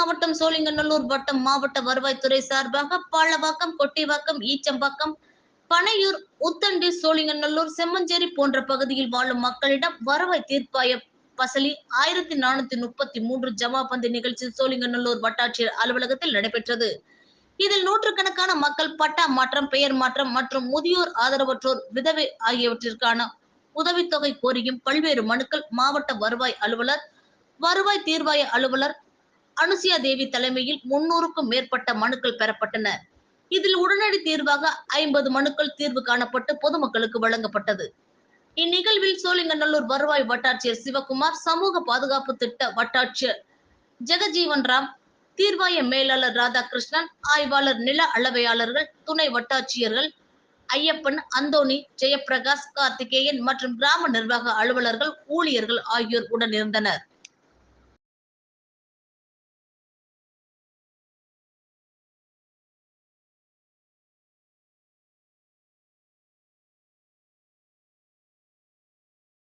மாவட்டம் சோழிங்கநல்லூர் வட்டம் மாவட்ட வருவாய்த்துறை சார்பாக பாலவாக்கம் கொட்டிவாக்கம் ஈச்சம்பாக்கம் பனையூர் உத்தண்டி சோழிங்கநல்லூர் செம்மஞ்சேரி போன்ற பகுதியில் வாழும் மக்களிடம் வருவாய் தீர்ப்பாய பசலி ஆயிரத்தி நானூத்தி முப்பத்தி மூன்று ஜமாபந்து நிகழ்ச்சி சோழிங்கநல்லூர் வட்டாட்சியர் அலுவலகத்தில் நடைபெற்றது. இதில் நூற்றுக்கணக்கான மக்கள் பட்டா மாற்றம் பெயர் மாற்றம் மற்றும் முதியோர் ஆதரவற்றோர் விதவை ஆகியவற்றிற்கான உதவித்தொகை கோரியும் பல்வேறு மனுக்கள் மாவட்ட வருவாய் அலுவலர் வருவாய் தீர்வாய அலுவலர் அனுசியா தேவி தலைமையில் முன்னூறுக்கும் மேற்பட்ட மனுக்கள் பெறப்பட்டன. இதில் உடனடி தீர்வாக ஐம்பது மனுக்கள் தீர்வு காணப்பட்டு பொதுமக்களுக்கு வழங்கப்பட்டது. இந்நிகழ்வில் சோழிங்கநல்லூர் வருவாய் வட்டாட்சியர் சிவகுமார் சமூக பாதுகாப்பு திட்ட வட்டாட்சியர் ஜெகஜீவன் ராம் தீர்வாய மேலாளர் ராதாகிருஷ்ணன் ஆய்வாளர் நில அளவையாளர்கள் துணை வட்டாட்சியர்கள் ஐயப்பன் அந்தோணி ஜெயப்பிரகாஷ் கார்த்திகேயன் மற்றும் கிராம நிர்வாக அலுவலர்கள் ஊழியர்கள் ஆகியோர் உடனிருந்தனர்